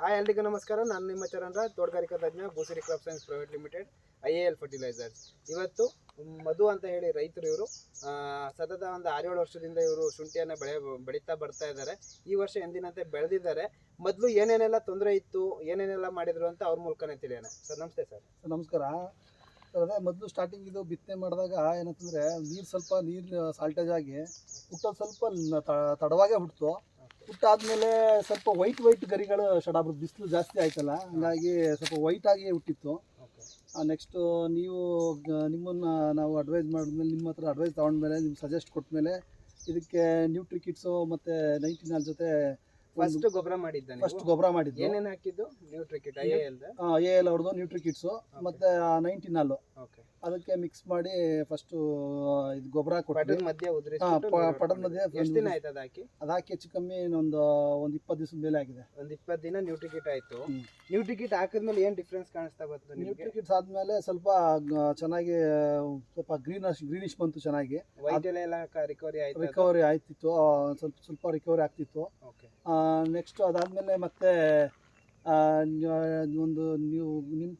Hi ಎಲ್ರಿಗೂ ನಮಸ್ಕಾರ. ನಾನು ನಿಮ್ಮ ಚರಣ ತೋಟಗಾರಿಕಾ ತಜ್ಞ ಗೂಸರಿ crop science private limited I A L fertilisers. ಇವತ್ತು ಮಧು ಅಂತ ಹೇಳಿ ರೈತರು ಇವರು. ಸತತ ಒಂದು ಆರೇಳು ವರ್ಷದಿಂದ ಇವರು ಶುಂಠಿಯನ್ನು ಬೆಳೆ, ಬೆಳೀತಾ ಬರ್ತಾ ಇದ್ದಾರೆ. ಈ ವರ್ಷ ಎಂದಿನಂತೆ ಬೆಳೆದಿದ್ದಾರೆ. ಮೊದಲು ಏನೇನೆಲ್ಲ ತೊಂದರೆ ಇತ್ತು, ಏನೇನೆಲ್ಲ ಮಾಡಿದ್ರು ಅಂತ ಅವ್ರ ಮೂಲಕನೇ ತಿಳಿಯೋಣ. ಸರ್, ನಮಸ್ತೆ ಸರ್. ಸರ್, ನಮಸ್ಕಾರ. ಸರ್, ಅದೇ ಮೊದಲು ಸ್ಟಾರ್ಟಿಂಗ್ ಇದು ಬಿತ್ತನೆ ಮಾಡಿದಾಗ ಏನಂತಂದರೆ ನೀರು ಸ್ವಲ್ಪ ನೀರು ಸಾಲ್ಟೇಜ್ ಆಗಿ ಹುಟ್ಟೋದು ಸ್ವಲ್ಪ ತಡವಾಗೇ ಹುಟ್ಟಿತು ಹುಟ್ಟಾದ್ಮೇಲೆ ಸ್ವಲ್ಪ ವೈಟ್ ವೈಟ್ ಗರಿಗಳು ಶಡಾಬ್ರು ಬಿಸಿಲು ಜಾಸ್ತಿ ಆಯ್ತಲ್ಲ ಹಂಗಾಗಿ ಸ್ವಲ್ಪ ವೈಟ್ ಆಗಿ ಹುಟ್ಟಿತ್ತು. ನೆಕ್ಸ್ಟು ನೀವು ನಿಮ್ಮನ್ನ ನಾವು ಅಡ್ವೈಸ್ ಮಾಡಿದ್ಮೇಲೆ ನಿಮ್ಮ ಹತ್ರ ಅಡ್ವೈಸ್ ತಗೊಂಡ್ಮೇಲೆ ನಿಮ್ಗೆ ಸಜೆಸ್ಟ್ ಕೊಟ್ಟಮೇಲೆ ಇದಕ್ಕೆ ನ್ಯೂಟ್ರಿ ಕಿಟ್ಸು ಮತ್ತು ನೈನ್ಟೀನ್ ಜೊತೆ ಫಸ್ಟ್ ಗೊಬ್ಬರ ಮಾಡಿದ್ದಾನೆ ಫಸ್ಟ್ ಗೊಬ್ಬರ ಮಾಡಿದ್ದು. ಏನೇನು ಹಾಕಿದ್ದು? Nutrikit I L A L ಅವ್ರದ್ದು ನ್ಯೂಟ್ರಿ ಕಿಟ್ಸು ಮತ್ತು ನೈಂಟಿ ನಾಲ್ ಓಕೆ ಅದಕ್ಕೆ ಮಿಕ್ಸ್ ಮಾಡಿ ಫಸ್ಟು ಇದು ಗೊಬ್ಬರ ಕೊಟ್ಟು ಪಟದ ಮಧ್ಯೆ ಹಾ, ಉದುರಿಸ್ಬಿಟ್ಟು ಪಟದ ಮಧ್ಯೆ ಎಷ್ಟು ದಿನ ಆಯ್ತು ಅದಾಕಿ? ಹಾಕಿ ಅದು ಹಾಕಿ ಹೆಚ್ಚು ಕಮ್ಮಿ ಇನ್ನೊಂದು ಒಂದು ಇಪ್ಪತ್ತು ದಿವಸ ಮೇಲೆ ಆಗಿದೆ. ಒಂದ್ ಇಪ್ಪತ್ತು ದಿನ ನ್ಯೂ ಟಿಕೆಟ್ ಆಯ್ತು. ನ್ಯೂ ಟಿಕೆಟ್ ಹಾಕಿದ್ಮೇಲೆ ಏನ್ ಡಿಫ್ರೆನ್ಸ್ ಕಾಣಿಸ್ತಾ ಬಂತು ನಿಮ್ಗೆ? ಟಿಕೆಟ್ ಆದ್ಮೇಲೆ ಸ್ವಲ್ಪ ಗ- ಚೆನ್ನಾಗಿ ಸ್ವಲ್ಪ ಗ್ರೀನಶ್ ಗ್ರೀನಿಶ್ ಬಂತು ಚೆನ್ನಾಗಿ. ವೈಟ್ ಎಲ್ಲ ರಿಕವರಿ ಆಯ್ತು ರಿಕವರಿ ಆಯ್ತಿತ್ತು. ಆ, ಸ್ವಲ್ಪ ಸ್ವಲ್ಪ ರಿಕವರಿ ಆಗ್ತಿತ್ತು. ಓಕೆ ನೆಕ್ಸ್ಟ್ ಅದಾದಮೇಲೆ ಮತ್ತೆ ಆ, ಒಂದು ನೀವು ನಿಮ್ಮ